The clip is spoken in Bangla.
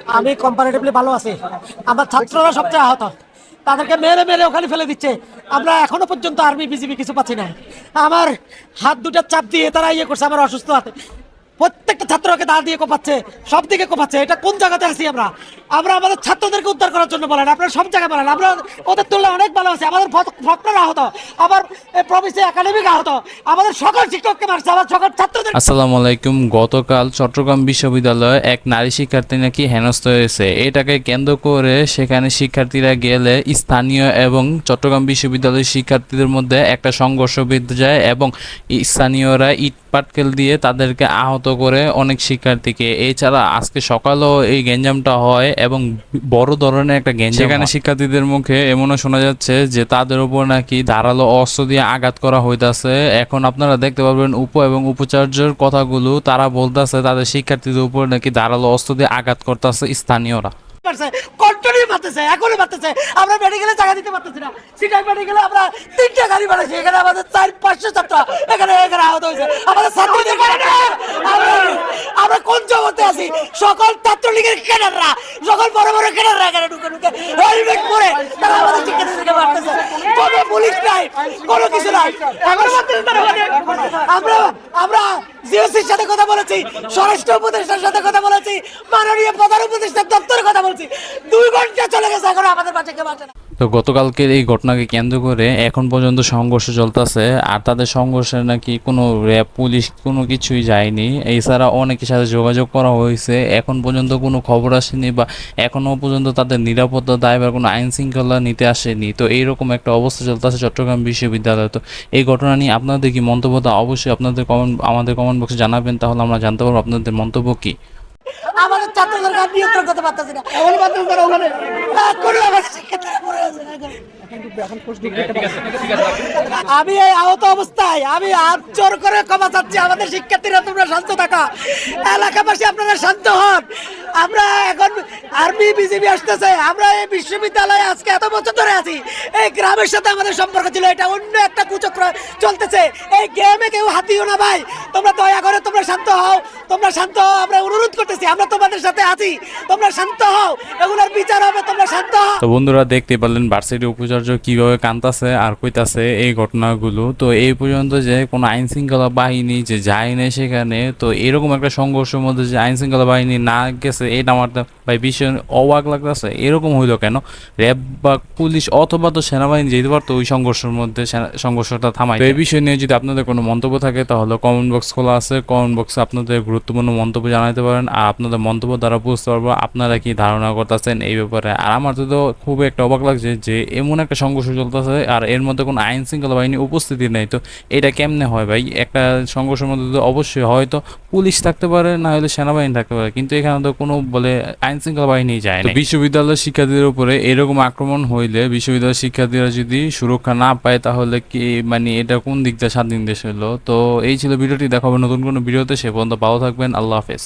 আমি কম্পারেটিভলি ভালো আছি। আমার ছাত্ররা সবচেয়ে আহত। তাদেরকে মেরে মেরে ওখানে ফেলে দিচ্ছে। আমরা এখনও পর্যন্ত আর্মি বিজিবি কিছু পাচ্ছি না আমার হাত দুটা চাপ দিয়ে তারা ইয়ে করছে, আমার অসুস্থ হাতে। প্রত্যেকটা ছাত্রকে দা দিয়ে কোপাচ্ছে সব দিকে কোপাচ্ছে। এটা কোন জায়গাতে আছি আমরা? আমরা আমাদের ছাত্রদেরকে উদ্ধার করার জন্য বলেন, আপনারা সব জায়গায় বলেন। আমরা ওদের তুলনায় অনেক ভালো আছে। আমাদের ভক্তরা আহত আমার প্রভিসি একাডেমিক আহত। আমাদের সকল শিক্ষককে মারছে আমার সকল ছাত্রদের আসসালামু আলাইকুম। গতকাল চট্টগ্রাম বিশ্ববিদ্যালয়ে এক নারী শিক্ষার্থী নাকি হেনস্থ হয়েছে। এটাকে কেন্দ্র করে সেখানে শিক্ষার্থীরা গেলে স্থানীয় এবং চট্টগ্রাম বিশ্ববিদ্যালয়ের শিক্ষার্থীদের মধ্যে একটা সংঘর্ষ বেঁধে যায় এবং স্থানীয়রা ইট পাটকেল দিয়ে তাদেরকে আহত করে অনেক শিক্ষার্থীকে। এছাড়া আজকে সকালেও এই গ্যাঞ্জামটা হয় এবং বড় ধরনের একটা গ্যাঞ্জাম সেখানে শিক্ষার্থীদের মুখে এমনও শোনা যাচ্ছে যে তাদের উপর নাকি ধারালো অস্ত্র দিয়ে আঘাত করা হইতাছে। এখন আপনারা দেখতে পারবেন উপ এবং উপাচার্যের কথাগুলো তারা বলতেছে তাদের শিক্ষার্থীদের উপর নাকি ধারালো অস্ত্র দিয়ে আঘাত করতেছে স্থানীয়রা। পারছে? কন্টিনিউ মারতেছে এখনও মারতেছে। আমরা মেডিকেলে জায়গা দিতে পারতেছি না। সিটাই মেডিকেলে আমরা তিনটা গাড়ি বানাইছি। এখানে আমাদের চার পাঁচশো ছাত্র। এখানে এখানে আহত হয়েছে। আমাদের ছাত্রদের কারণে আমরা- আমরা কোন আছি সকল ছাত্রলীগের ক্যাডাররা, সকল বড় বড় ক্যাডাররা এখানে ঢুকে ঢুকে হেলমেট পরে তারা আমাদের শিক্ষার্থীদেরকে মারতেছে কোনো পুলিশ নাই, কোনো কিছু নাই। তারা আমরা আমরা জিওসির সাথে কথা বলেছি, স্বরাষ্ট্র উপদেষ্টার সাথে কথা বলেছি, মাননীয় প্রধান উপদেষ্টার দপ্তরে কথা বলছি। দুই ঘণ্টা চলে গেছে এখন আমাদের বাচ্চাকে বাঁচে না তো গতকালকের এই ঘটনাকে কেন্দ্র করে এখন পর্যন্ত সংঘর্ষ চলতেছে আর তাদের সংঘর্ষে নাকি কোনো র্যাব পুলিশ কোনো কিছুই যায়নি। এছাড়া অনেকের সাথে যোগাযোগ করা হয়েছে এখন পর্যন্ত কোনো খবর আসেনি বা এখনও পর্যন্ত তাদের নিরাপত্তা দায়ভার কোনো আইন শৃঙ্খলা নিতে আসেনি। তো এইরকম একটা অবস্থা চলতেছে চট্টগ্রাম বিশ্ববিদ্যালয়ে। তো এই ঘটনা নিয়ে আপনাদের কি মন্তব্যটা অবশ্যই আপনাদের কমেন্ট আমাদের কমেন্ট বক্সে জানাবেন তাহলে আমরা জানতে পারব আপনাদের মন্তব্য কী। আমাদের ছাত্রদের নিয়ন্ত্রণ করতে পারতেছি না। এখন পারতেছি না ওখানে। কোনো আছে এখন। আমি এই আহত অবস্থায় আমি হাত জোর করে ক্ষমা চাচ্ছি আমাদের শিক্ষার্থীরা তোমরা শান্ত থাকা। এলাকাবাসী আপনারা শান্ত হন। আমরা এখন আর্মি বিজেপি আসতেছে। আমরা এই বিশ্ববিদ্যালয়ে আজকে এত বছর ধরে আছি। এই গ্রামের সাথে আমাদের সম্পর্ক ছিল এটা অন্য একটা কুচক্র চলতেছে। এই গেমে কেউ হাতিও না ভাই। তোমরা দয়া করে, তোমরা শান্ত হও। তোমরা শান্ত হও, আমরা অনুরোধ করতেছি, আমরা তোমাদের সাথে আছি। তোমরা শান্ত হও, এগুলোর বিচার হবে, তোমরা শান্ত হও। তো বন্ধুরা, দেখতে পারলেন ভার্সিটি উপাচার্য কীভাবে কান্তাছে আর কইতাছে এই ঘটনাগুলো। তো এই পর্যন্ত যে কোনো আইন শৃঙ্খলা বাহিনী যে যায় না সেখানে, তো এরকম একটা সংঘর্ষের মধ্যে যে আইন শৃঙ্খলা বাহিনী না গেছে, এটা আমার ভাই ভীষণ অবাক লাগতেছে। এরকম হইল কেন? র্যাব বা পুলিশ অথবা তো সেনাবাহিনী যেতে পারতো ওই সংঘর্ষের মধ্যে সংঘর্ষটা থামাই তো এই বিষয় নিয়ে যদি আপনাদের কোনো মন্তব্য থাকে, তাহলে কমেন্ট বক্স খোলা আছে কমেন্ট বক্সে আপনাদের গুরুত্বপূর্ণ মন্তব্য জানাতে পারেন আর আপনাদের মন্তব্য দ্বারা বুঝতে পারব আপনারা কি ধারণা করতেছেন এই ব্যাপারে। আর আমার তো খুব একটা অবাক লাগছে যে এমন একটা সংঘর্ষ চলতেছে আর এর মধ্যে কোনো আইন শৃঙ্খলা বাহিনী উপস্থিতি নেই তো এটা কেমনে হয় ভাই? একটা সংঘর্ষের মধ্যে তো অবশ্যই হয়তো পুলিশ থাকতে পারে না হলে সেনাবাহিনী থাকতে পারে কিন্তু এখানে তো কোনো বলে আইন শৃঙ্খলা বাহিনী যায় না বিশ্ববিদ্যালয়ের শিক্ষার্থীদের উপরে এরকম আক্রমণ হইলে বিশ্ববিদ্যালয়ের শিক্ষার্থীরা যদি সুরক্ষা না পায় তাহলে কি মানে এটা কোন দিকটা স্বাধীন দেশ হলো? তো এই ছিল ভিডিওটি দেখাবো নতুন কোনো ভিডিওতে সে পর্যন্ত ভালো থাকবেন আল্লাহ হাফেজ।